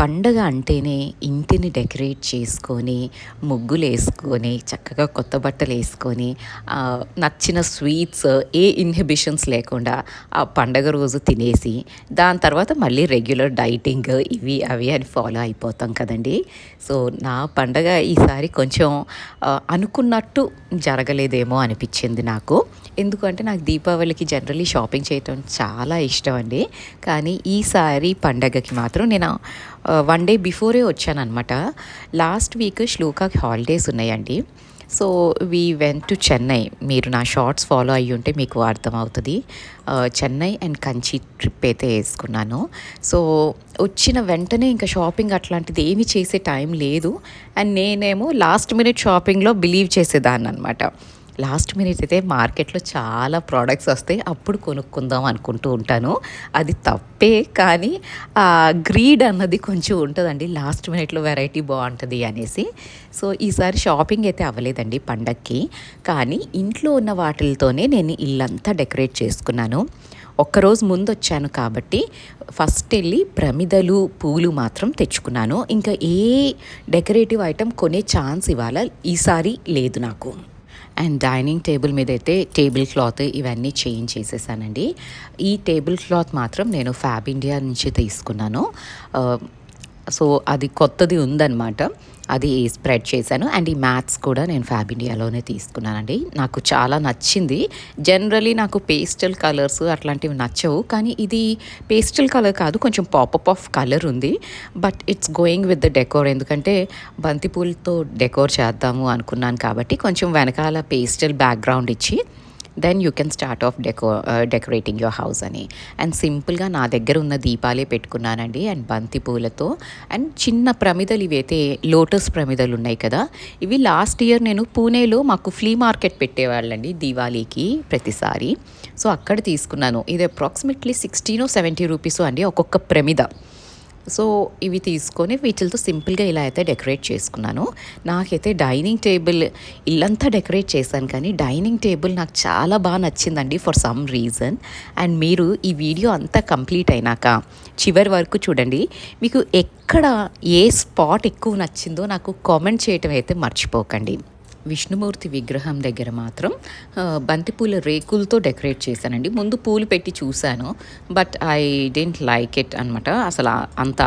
పండగ అంటేనే ఇంటిని డెకరేట్ చేసుకొని ముగ్గులు వేసుకొని చక్కగా కొత్త బట్టలు వేసుకొని నచ్చిన స్వీట్స్ ఏ ఇన్హిబిషన్స్ లేకుండా ఆ పండగ రోజు తినేసి దాని తర్వాత మళ్ళీ రెగ్యులర్ డైటింగ్ ఇవి అవి అని ఫాలో అయిపోతాం కదండి. సో నా పండగ ఈసారి కొంచెం అనుకున్నట్టు జరగలేదేమో అనిపించింది నాకు. ఎందుకంటే నాకు దీపావళికి జనరలీ షాపింగ్ చేయటం చాలా ఇష్టం అండి. కానీ ఈసారి పండగకి మాత్రం నేను వన్ డే బిఫోరే వచ్చానమాట లాస్ట్ వీక్ శ్లోకాకి హాలిడేస్ ఉన్నాయండి. So we went to Chennai మీరు నా షార్ట్స్ ఫాలో అయ్యి ఉంటే మీకు అర్థమవుతుంది. చెన్నై అండ్ కంచి ట్రిప్ అయితే వేసుకున్నాను. సో వచ్చిన వెంటనే ఇంకా షాపింగ్ అట్లాంటిది ఏమీ చేసే టైం లేదు. అండ్ నేనేమో లాస్ట్ మినిట్ షాపింగ్లో బిలీవ్ చేసేదాన్ని అనమాట లాస్ట్ మినిట్ అయితే మార్కెట్లో చాలా ప్రోడక్ట్స్ వస్తాయి. అప్పుడు కొనుక్కుందాం అనుకుంటూ ఉంటాను. అది తప్పే కానీ గ్రీడ్ అన్నది కొంచెం ఉంటుందండి. లాస్ట్ మినిట్లో వెరైటీ బాగుంటుంది అనేసి. సో ఈసారి షాపింగ్ అయితే అవ్వలేదండి పండక్కి. కానీ ఇంట్లో ఉన్న వాటిలతోనే నేను ఇల్లంతా డెకరేట్ చేసుకున్నాను. ఒక్కరోజు ముందు వచ్చాను కాబట్టి ఫస్ట్ వెళ్ళి ప్రమిదలు పూలు మాత్రం తెచ్చుకున్నాను. ఇంకా ఏ డెకరేటివ్ ఐటెం కొనే ఛాన్స్ ఇవాళ ఈసారి లేదు నాకు. అండ్ డైనింగ్ టేబుల్ మీద అయితే టేబుల్ క్లాత్ ఇవన్నీ చేంజ్ చేసేసానండి. ఈ టేబుల్ క్లాత్ మాత్రం నేను ఫ్యాబ్ ఇండియా నుంచి తీసుకున్నాను. సో అది కొత్తది ఉందన్నమాట. అది స్ప్రెడ్ చేశాను. అండ్ ఈ మ్యాథ్స్ కూడా నేను ఫ్యాబ్ ఇండియాలోనే తీసుకున్నానండి. నాకు చాలా నచ్చింది. జనరలీ నాకు పేస్టల్ కలర్స్ అట్లాంటివి నచ్చవు. కానీ ఇది పేస్టల్ కలర్ కాదు కొంచెం పాపప్ ఆఫ్ కలర్ ఉంది. But it's going with the decor. ఎందుకంటే బంతిపూలతో డెకోర్ చేద్దాము అనుకున్నాను కాబట్టి కొంచెం వెనకాల పేస్టల్ బ్యాక్గ్రౌండ్ ఇచ్చి then you can start off deco decorating your house అని. అండ్ సింపుల్గా నా దగ్గర ఉన్న దీపాలే పెట్టుకున్నానండి. అండ్ బంతి పూలతో. అండ్ చిన్న ప్రమిదలు ఇవైతే లోటస్ ప్రమిదలు ఉన్నాయి కదా. ఇవి లాస్ట్ ఇయర్ నేను పూణేలో మాకు ఫ్లీ మార్కెట్ పెట్టేవాళ్ళండి దీవాళీకి ప్రతిసారి. సో అక్కడ తీసుకున్నాను. ఇది అప్రాక్సిమేట్లీ సిక్స్టీనో సెవెంటీ రూపీస్ అండి ఒక్కొక్క ప్రమిద. సో ఇవి తీసుకొని వీటితో సింపుల్గా ఇలా అయితే డెకరేట్ చేసుకున్నాను. నాకైతే డైనింగ్ టేబుల్ ఇల్లంతా డెకరేట్ చేశాను కానీ డైనింగ్ టేబుల్ నాకు చాలా బాగా నచ్చిందండి ఫర్ సమ్ రీజన్. అండ్ మీరు ఈ వీడియో అంతా కంప్లీట్ అయినాక చివరి వరకు చూడండి. మీకు ఎక్కడ ఏ స్పాట్ ఎక్కువ నచ్చిందో నాకు కామెంట్ చేయటం అయితే మర్చిపోకండి. విష్ణుమూర్తి విగ్రహం దగ్గర మాత్రం బంతిపూల రేకులతో డెకరేట్ చేశానండి. ముందు పూలు పెట్టి చూశాను but I didn't like it అనమాట అసలు అంత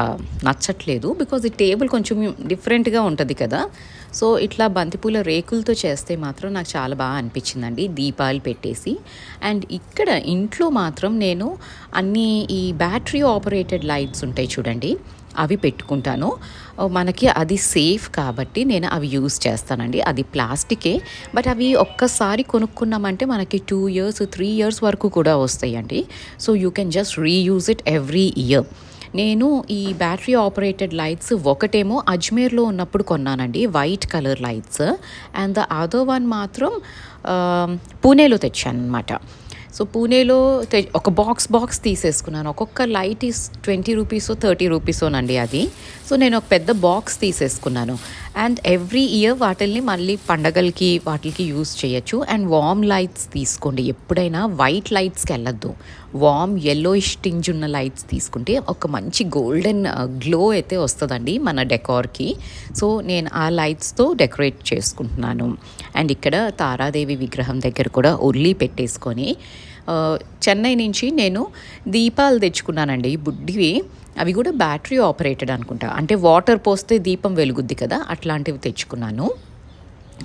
నచ్చట్లేదు. బికాజ్ ఈ టేబుల్ కొంచెం డిఫరెంట్గా ఉంటుంది కదా. సో ఇట్లా బంతిపూల రేకులతో చేస్తే మాత్రం నాకు చాలా బాగా అనిపించిందండి. దీపాలు పెట్టేసి. అండ్ ఇక్కడ ఇంట్లో మాత్రం నేను అన్ని ఈ బ్యాటరీ ఆపరేటెడ్ లైట్స్ ఉంటాయి చూడండి. అవి పెట్టుకుంటాను. మనకి అది సేఫ్ కాబట్టి నేను అవి యూజ్ చేస్తానండి. అది ప్లాస్టికే. బట్ అవి ఒక్కసారి కొనుక్కున్నామంటే మనకి టూ ఇయర్స్ త్రీ ఇయర్స్ వరకు కూడా వస్తాయండి. So you can just reuse it every year. నేను ఈ బ్యాటరీ ఆపరేటెడ్ లైట్స్ ఒకటేమో అజ్మేర్లో ఉన్నప్పుడు కొన్నానండి. White colour lights. And the other one మాత్రం పూణేలో తెచ్చాను అనమాట సో పూణేలో ఒక బాక్స్ బాక్స్ తీసేసుకున్నాను. ఒక్కొక్క light is twenty rupees thirty రూపీసోనండి అది. సో నేను ఒక పెద్ద బాక్స్ తీసేసుకున్నాను. అండ్ ఎవ్రీ ఇయర్ వాటిల్ని మళ్ళీ పండగలకి వాటికి యూస్ చేయొచ్చు. అండ్ వామ్ లైట్స్ తీసుకోండి. ఎప్పుడైనా వైట్ లైట్స్కి వెళ్ళొద్దు. వామ్ ఎల్లోయిష్ టింజ్ ఉన్న లైట్స్ తీసుకుంటే ఒక మంచి గోల్డెన్ గ్లో uh, అయితే వస్తుందండి మన డెకార్కి. సో నేను ఆ లైట్స్తో డెకరేట్ చేసుకుంటున్నాను. అండ్ ఇక్కడ తారాదేవి విగ్రహం దగ్గర కూడా ఉల్లి పెట్టేసుకొని uh, చెన్నై నుంచి నేను దీపాలు తెచ్చుకున్నానండి. బుడ్డివి. అవి కూడా బ్యాటరీ ఆపరేటెడ్ అనుకుంటా. అంటే వాటర్ పోస్తే దీపం వెలుగుద్ది కదా అట్లాంటివి తెచ్చుకున్నాను.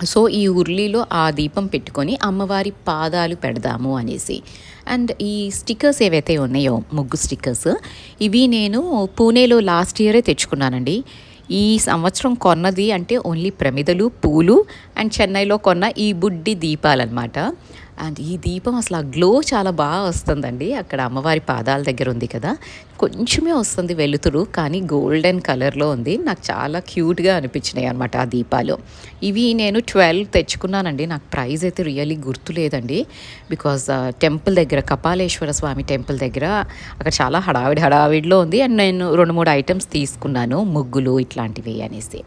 సో ఈ ఉర్లీలో ఆ దీపం పెట్టుకొని అమ్మవారి పాదాలు పెడదాము అనేసి. అండ్ ఈ స్టిక్కర్స్ ఏవైతే ఉన్నాయో ముగ్గు స్టిక్కర్స్ ఇవి నేను పూణేలో లాస్ట్ ఇయరే తెచ్చుకున్నానండి. ఈ సంవత్సరం కొన్నది అంటే ఓన్లీ ప్రమిదలు పూలు అండ్ చెన్నైలో కొన్న ఈ బుడ్డి దీపాలన్నమాట. అండ్ ఈ దీపం అసలు ఆ గ్లో చాలా బాగా వస్తుందండి. అక్కడ అమ్మవారి పాదాల దగ్గర ఉంది కదా. కొంచెమే వస్తుంది వెలుతురు కానీ గోల్డెన్ కలర్లో ఉంది. నాకు చాలా క్యూట్గా అనిపించినాయి అనమాట ఆ దీపాలు. ఇవి నేను ట్వెల్వ్ తెచ్చుకున్నానండి. నాకు ప్రైస్ అయితే రియల్లీ గుర్తులేదండి. బికాజ్ టెంపుల్ uh, దగ్గర కపాలేశ్వర స్వామి టెంపుల్ దగ్గర అక్కడ చాలా హడావిడి హడావిడిలో ఉంది. అండ్ నేను రెండు మూడు ఐటమ్స్ తీసుకున్నాను. ముగ్గులు ఇట్లాంటివి అనేసి.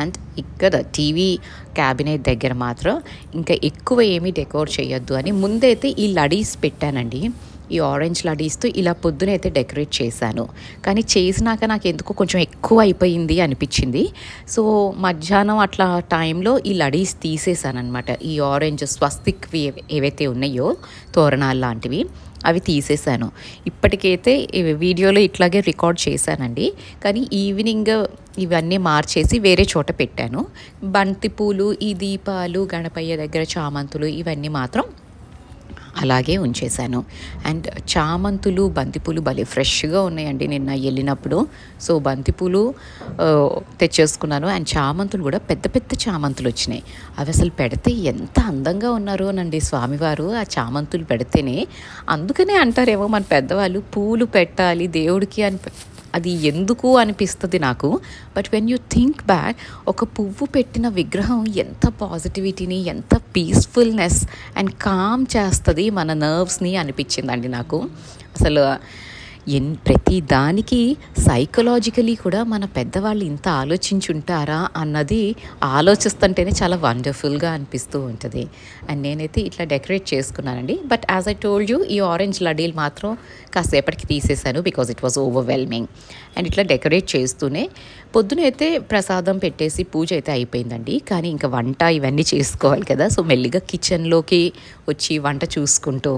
అండ్ ఇక్కడ టీవీ క్యాబినెట్ దగ్గర మాత్రం ఇంకా ఎక్కువ ఏమీ డెకోర్ చేయొద్దు అని ముందైతే ఈ లడీస్ పెట్టానండి. ఈ ఆరెంజ్ లడీస్తో ఇలా పొద్దున అయితే డెకరేట్ చేశాను. కానీ చేసినాక నాకు ఎందుకో కొంచెం ఎక్కువ అయిపోయింది అనిపించింది. సో మధ్యాహ్నం అట్లా టైంలో ఈ లడీస్ తీసేసాను అనమాట ఈ ఆరెంజ్ స్వస్తిక్వి ఏవైతే ఉన్నాయో తోరణాలు లాంటివి అవి తీసేశాను. ఇప్పటికైతే వీడియోలో ఇట్లాగే రికార్డ్ చేశానండి. కానీ ఈవినింగ్ ఇవన్నీ మార్చేసి వేరే చోట పెట్టాను. బంతిపూలు ఈ దీపాలు గణపయ్య దగ్గర చామంతులు ఇవన్నీ మాత్రం అలాగే ఉంచేశాను. అండ్ చామంతులు బంతిపూలు భలే ఫ్రెష్గా ఉన్నాయండి నిన్న వెళ్ళినప్పుడు. సో బంతిపూలు తెచ్చేసుకున్నాను. అండ్ చామంతులు కూడా పెద్ద పెద్ద చామంతులు వచ్చినాయి. అవి అసలు పెడితే ఎంత అందంగా ఉన్నారు అనండి స్వామివారు ఆ చామంతులు పెడితేనే. అందుకనే అంటారేమో మన పెద్దవాళ్ళు పూలు పెట్టాలి దేవుడికి అని పె- అది ఎందుకు అనిపిస్తుంది నాకు? But when you think back ఒక పువ్వు పెట్టిన విగ్రహం ఎంత పాజిటివిటీని ఎంత పీస్ఫుల్నెస్ అండ్ కామ్ చేస్తుంది మన నర్వ్స్ని అనిపించిందండి నాకు. అసలు ఎన్ ప్రతి దానికి సైకలాజికలీ కూడా మన పెద్దవాళ్ళు ఇంత ఆలోచించుంటారా అన్నది ఆలోచిస్తుంటేనే చాలా వండర్ఫుల్గా అనిపిస్తూ ఉంటుంది. అండ్ నేనైతే ఇట్లా డెకరేట్ చేసుకున్నానండి. But as I told you ఈ ఆరెంజ్ లడీలు మాత్రం కాసేపటికి తీసేశాను because it was overwhelming and ఇట్లా డెకరేట్ చేస్తూనే పొద్దునైతే ప్రసాదం పెట్టేసి పూజ అయితే అయిపోయిందండి. కానీ ఇంకా వంట ఇవన్నీ చేసుకోవాలి కదా. సో మెల్లిగా కిచెన్లోకి వచ్చి వంట చూసుకుంటూ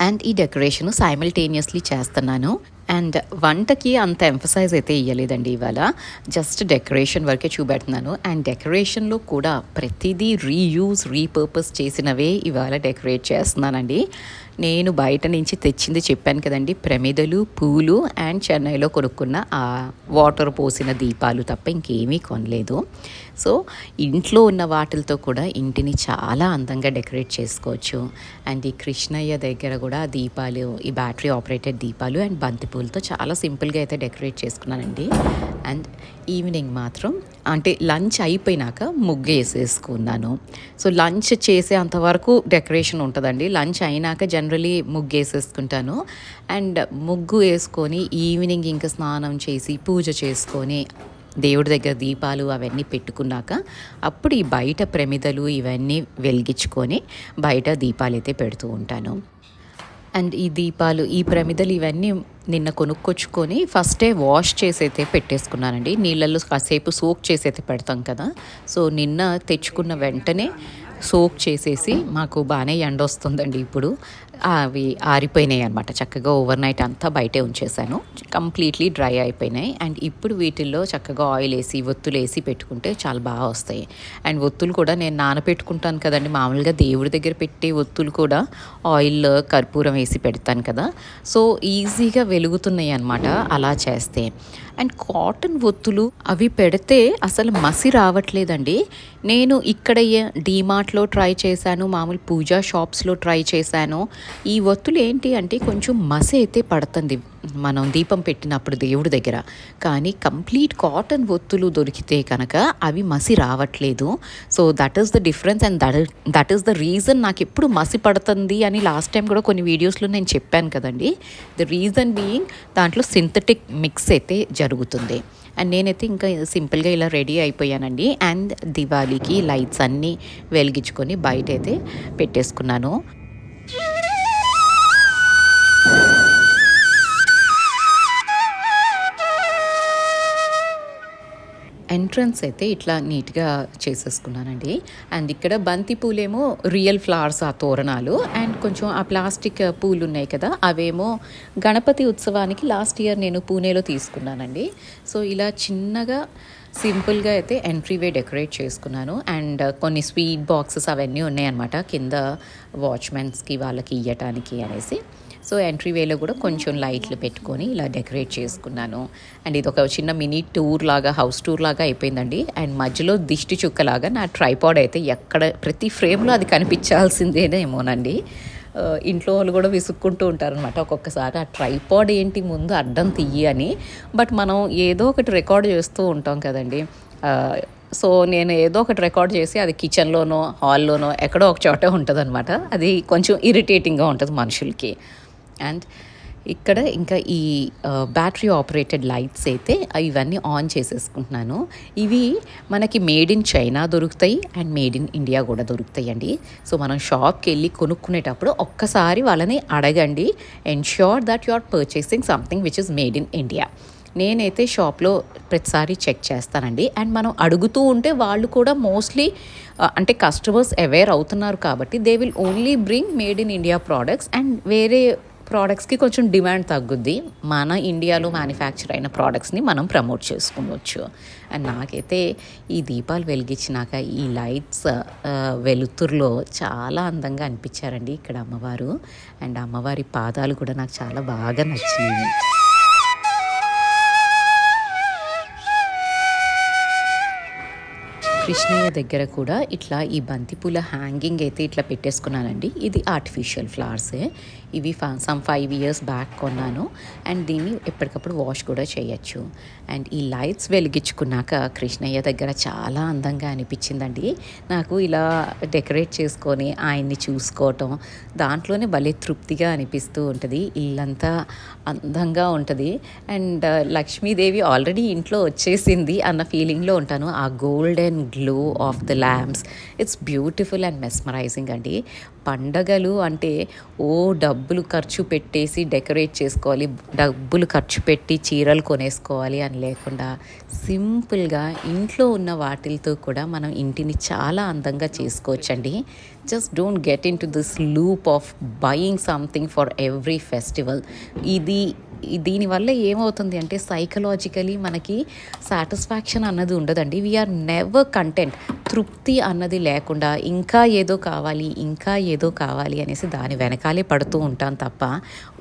అండ్ ఈ డెకరేషన్ సైమల్టేనియస్లీ చేస్తున్నాను. అండ్ వంటకి అంత ఎంఫసైజ్ అయితే ఇవ్వలేదండి ఇవాళ. జస్ట్ డెకరేషన్ వరకే చూపెడుతున్నాను. అండ్ డెకరేషన్లో కూడా ప్రతిదీ రీయూజ్ రీపర్పస్ చేసినవే ఇవాళ డెకరేట్ చేస్తున్నానండి. నేను బయట నుంచి తెచ్చింది చెప్పాను కదండి. ప్రమిదలు పూలు అండ్ చెన్నైలో కొనుక్కున్న ఆ వాటర్ పోసిన దీపాలు తప్ప ఇంకేమీ కొనలేదు. సో ఇంట్లో ఉన్న వాటిలతో కూడా ఇంటిని చాలా అందంగా డెకరేట్ చేసుకోవచ్చు. అండ్ ఈ కృష్ణయ్య దగ్గర కూడా దీపాలు ఈ బ్యాటరీ ఆపరేటెడ్ దీపాలు అండ్ బంతిపూలతో చాలా సింపుల్గా అయితే డెకరేట్ చేసుకున్నానండి. అండ్ ఈవినింగ్ మాత్రం అంటే లంచ్ అయిపోయినాక ముగ్గు వేసేసుకున్నాను. సో లంచ్ చేసే అంతవరకు డెకరేషన్ ఉంటుందండి. లంచ్ అయినాక జనరలీ ముగ్గు వేసేసుకుంటాను. అండ్ ముగ్గు వేసుకొని ఈవినింగ్ ఇంకా స్నానం చేసి పూజ చేసుకొని దేవుడి దగ్గర దీపాలు అవన్నీ పెట్టుకున్నాక అప్పుడు ఈ బయట ప్రమిదలు ఇవన్నీ వెలిగించుకొని బయట దీపాలు అయితే పెడుతూ ఉంటాను. అండ్ ఈ దీపాలు ఈ ప్రమిదలు ఇవన్నీ నిన్న కొనుక్కొచ్చుకొని ఫస్టే వాష్ చేసి అయితే పెట్టేసుకున్నానండి. నీళ్ళల్లో కాసేపు సోక్ చేసి అయితే పెడతాం కదా. సో నిన్న తెచ్చుకున్న వెంటనే సోక్ చేసేసి మాకు బాగానే ఎండ వస్తుందండి ఇప్పుడు. అవి ఆరిపోయినాయి అనమాట చక్కగా ఓవర్ నైట్ అంతా బయటే ఉంచేసాను కంప్లీట్లీ డ్రై అయిపోయినాయి. అండ్ ఇప్పుడు వీటిల్లో చక్కగా ఆయిల్ వేసి ఒత్తులు వేసి పెట్టుకుంటే చాలా బాగా వస్తాయి. అండ్ ఒత్తులు కూడా నేను నానపెట్టుకుంటాను కదండి. మామూలుగా దేవుడి దగ్గర పెట్టే ఒత్తులు కూడా ఆయిల్ కర్పూరం వేసి పెడతాను కదా. సో ఈజీగా వెలుగుతున్నాయి అనమాట అలా చేస్తే. అండ్ కాటన్ ఒత్తులు అవి పెడితే అసలు మసి రావట్లేదండి. నేను ఇక్కడ డీమార్ట్లో ట్రై చేశాను. మామూలు పూజా షాప్స్లో ట్రై చేశాను. ఈ ఒత్తులు ఏంటి అంటే కొంచెం మసి అయితే పడుతుంది. మనం దీపం పెట్టినప్పుడు దేవుడి దగ్గర. కానీ కంప్లీట్ కాటన్ ఒత్తులు దొరికితే కనుక అవి మసి రావట్లేదు. So that is the difference and that that is the reason నాకు ఎప్పుడు మసి పడుతుంది అని లాస్ట్ టైం కూడా కొన్ని వీడియోస్లో నేను చెప్పాను కదండి. ద రీజన్ బీయింగ్ దాంట్లో సింథటిక్ మిక్స్ అయితే జరుగుతుంది. అండ్ నేనైతే ఇంకా సింపుల్గా ఇలా రెడీ అయిపోయానండి. అండ్ దివాళీకి లైట్స్ అన్నీ వెలిగించుకొని బయట అయితే పెట్టేసుకున్నాను. ఎంట్రన్స్ అయితే ఇట్లా నీట్గా చేసేసుకున్నానండి. అండ్ ఇక్కడ బంతి పూలేమో రియల్ ఫ్లవర్స్ ఆ తోరణాలు. అండ్ కొంచెం ఆ ప్లాస్టిక్ పూలు ఉన్నాయి కదా అవేమో గణపతి ఉత్సవానికి లాస్ట్ ఇయర్ నేను పూణేలో తీసుకున్నానండి. సో ఇలా చిన్నగా సింపుల్గా అయితే ఎంట్రీవే డెకరేట్ చేసుకున్నాను. అండ్ కొన్ని స్వీట్ బాక్సెస్ అవన్నీ ఉన్నాయన్నమాట కింద వాచ్మెన్స్కి వాళ్ళకి ఇవ్వటానికి అనేసి. సో ఎంట్రీ వేలో కూడా కొంచెం లైట్లు పెట్టుకొని ఇలా డెకరేట్ చేసుకున్నాను. అండ్ ఇది ఒక చిన్న మినీ టూర్ లాగా హౌస్ టూర్ లాగా అయిపోయిందండి. అండ్ మధ్యలో దిష్టి చుక్కలాగా నా ట్రైపాడ్ అయితే ఎక్కడ ప్రతి ఫ్రేమ్లో అది కనిపించాల్సిందేనేమోనండి ఇంట్లో వాళ్ళు కూడా విసుక్కుంటూ ఉంటారనమాట ఒక్కొక్కసారి ఆ ట్రైపాడ్ ఏంటి? ముందు అడ్డం తీయి అని. బట్ మనం ఏదో ఒకటి రికార్డ్ చేస్తూ ఉంటాం కదండి. సో నేను ఏదో ఒకటి రికార్డ్ చేసి అది కిచెన్లోనో హాల్లోనో ఎక్కడో ఒక చోట ఉంటుంది అది కొంచెం ఇరిటేటింగ్గా ఉంటుంది మనుషులకి. అండ్ ఇక్కడ ఇంకా ఈ బ్యాటరీ ఆపరేటెడ్ లైట్స్ అయితే ఇవన్నీ ఆన్ చేసేసుకుంటున్నాను. ఇవి మనకి మేడ్ ఇన్ చైనా దొరుకుతాయి అండ్ మేడ్ ఇన్ ఇండియా కూడా దొరుకుతాయి అండి సో మనం షాప్కి వెళ్ళి కొనుక్కునేటప్పుడు ఒక్కసారి వాళ్ళని అడగండి ensure that you are purchasing something which is made in India నేనైతే షాప్లో ప్రతిసారి చెక్ చేస్తానండి. అండ్ మనం అడుగుతూ ఉంటే వాళ్ళు కూడా మోస్ట్లీ అంటే కస్టమర్స్ అవేర్ అవుతున్నారు కాబట్టి they will only bring made in India products and వేరే ప్రోడక్ట్స్కి కొంచెం డిమాండ్ తగ్గుద్ది. మన ఇండియాలో మ్యానుఫ్యాక్చర్ అయిన ప్రోడక్ట్స్ని మనం ప్రమోట్ చేసుకోవచ్చు అండ్ నాకైతే ఈ దీపాలు వెలిగించినాక ఈ లైట్స్ వెలుతురులో చాలా అందంగా అనిపించారండి ఇక్కడ అమ్మవారు. అండ్ అమ్మవారి పాదాలు కూడా నాకు చాలా బాగా నచ్చినాయి కృష్ణయ్య దగ్గర కూడా ఇట్లా ఈ బంతిపూల హ్యాంగింగ్ అయితే ఇట్లా పెట్టేసుకున్నానండి. ఇది ఆర్టిఫిషియల్ ఫ్లవర్సే ఇవి సమ్ ఫైవ్ ఇయర్స్ బ్యాక్ కొన్నాను. అండ్ దీన్ని ఎప్పటికప్పుడు వాష్ కూడా చేయొచ్చు. అండ్ ఈ లైట్స్ వెలిగించుకున్నాక కృష్ణయ్య దగ్గర చాలా అందంగా అనిపించిందండి. నాకు ఇలా డెకరేట్ చేసుకొని ఆయన్ని చూసుకోవటం దాంట్లోనే భలే తృప్తిగా అనిపిస్తూ ఉంటుంది. ఇల్లంతా అందంగా ఉంటుంది. అండ్ uh, లక్ష్మీదేవి ఆల్రెడీ ఇంట్లో వచ్చేసింది అన్న ఫీలింగ్లో ఉంటాను. ఆ golden glow of the lamps it's beautiful and mesmerising అండి పండగలు అంటే ఓ డబ్బులు ఖర్చు పెట్టేసి డెకరేట్ చేసుకోవాలి డబ్బులు ఖర్చు పెట్టి చీరలు కొనేసుకోవాలి అని లేకుండా సింపుల్గా ఇంట్లో ఉన్న వాటిలతో కూడా మనం ఇంటిని చాలా అందంగా చేసుకోవచ్చండి. Just don't get into this loop of buying something for every festival ఇది దీనివల్ల ఏమవుతుంది అంటే సైకలాజికలీ మనకి సాటిస్ఫాక్షన్ అన్నది ఉండదండి. వీఆర్ నెవర్ కంటెంట్ తృప్తి అన్నది లేకుండా ఇంకా ఏదో కావాలి ఇంకా ఏదో కావాలి అనేసి దాని వెనకాలే పడుతూ ఉంటాం తప్ప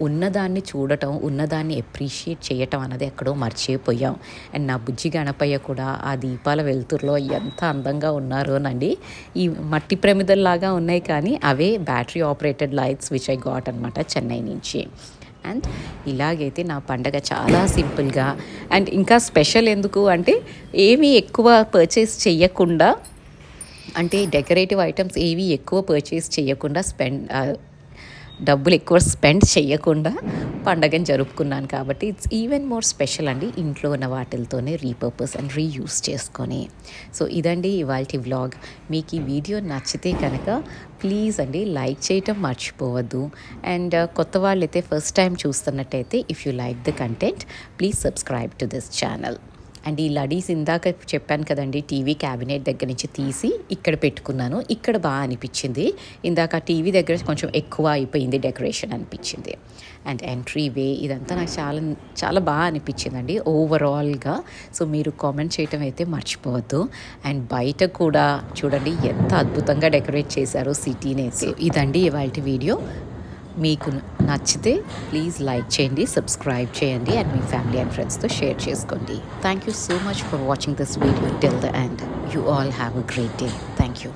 ఉన్నదాన్ని చూడటం ఉన్నదాన్ని ఎప్రిషియేట్ చేయటం అన్నది ఎక్కడో మర్చిపోయాం. అండ్ నా బుజ్జి గణపయ్య కూడా ఆ దీపాల వెలుతురులో ఎంత అందంగా ఉన్నారోనండి. ఈ మట్టి ప్రమిదల్లాగా ఉన్నాయి కానీ అవే battery operated lights which I got అనమాట చెన్నై నుంచి. అండ్ ఇలాగైతే నా పండగ చాలా సింపుల్గా. అండ్ ఇంకా స్పెషల్ ఎందుకు అంటే ఏమీ ఎక్కువ పర్చేస్ చేయకుండా అంటే డెకరేటివ్ ఐటమ్స్ ఏవి ఎక్కువ పర్చేస్ చేయకుండా స్పెండ్ డబ్బులు ఎక్కువ స్పెండ్ చేయకుండా పండగని జరుపుకున్నాను కాబట్టి ఇట్స్ ఈవెన్ మోర్ స్పెషల్ అండి ఇంట్లో ఉన్న వాటిలతోనే రీపర్పస్ అండ్ రీయూస్ చేసుకొని. సో ఇదండి ఇవాళ వ్లాగ్ మీకు ఈ వీడియో నచ్చితే కనుక ప్లీజ్ అండి లైక్ చేయటం మర్చిపోవద్దు. అండ్ uh, కొత్త వాళ్ళైతే ఫస్ట్ టైం చూస్తున్నట్టయితే if you like the content please subscribe to this channel and ఈ లడీస్ ఇందాక చెప్పాను కదండి టీవీ క్యాబినెట్ దగ్గర నుంచి తీసి ఇక్కడ పెట్టుకున్నాను. ఇక్కడ బాగా అనిపించింది. ఇందాక టీవీ దగ్గర కొంచెం ఎక్కువ అయిపోయింది డెకరేషన్ అనిపించింది. అండ్ ఎంట్రీ వే ఇదంతా నాకు చాలా చాలా బాగా అనిపించిందండి ఓవరాల్గా. సో మీరు కామెంట్ చేయటం అయితే మర్చిపోవద్దు. అండ్ బయట కూడా చూడండి ఎంత అద్భుతంగా డెకరేట్ చేశారో సిటీనే ఇదండి ఇవాళ వీడియో. మీకు నచ్చితే ప్లీజ్ లైక్ చేయండి సబ్స్క్రైబ్ చేయండి అండ్ మీ ఫ్యామిలీ అండ్ ఫ్రెండ్స్తో షేర్ చేసుకోండి. Thank you so much for watching this video till the end you all have a great day thank you